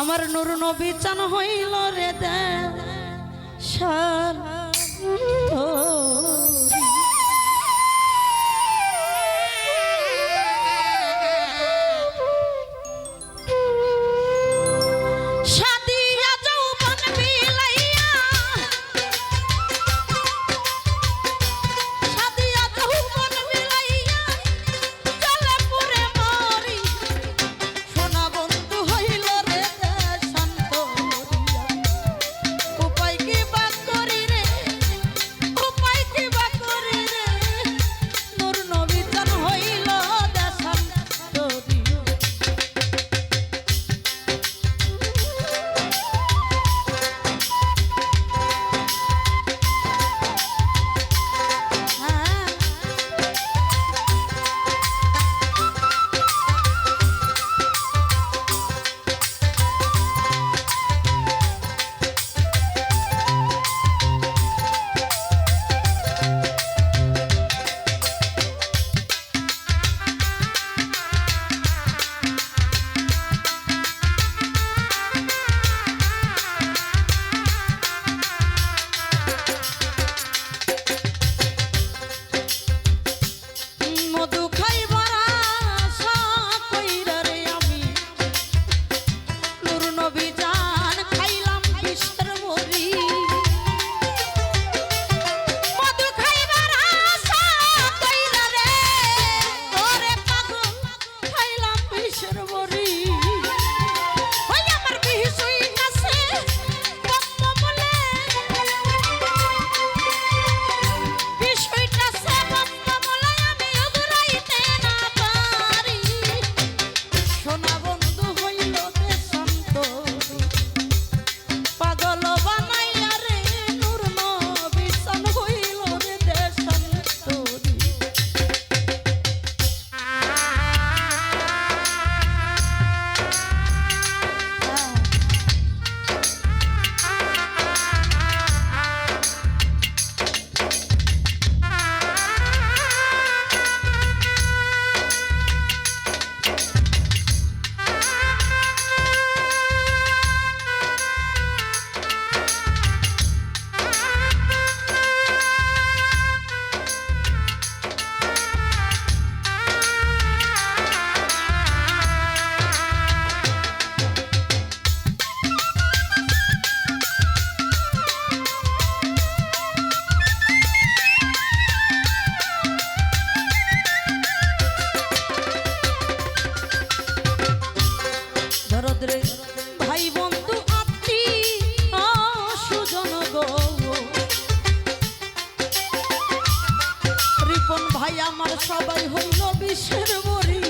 আমার নুর নবী চান হইল রে দেশাল আমার সবাই হইল বিশ্বের মরি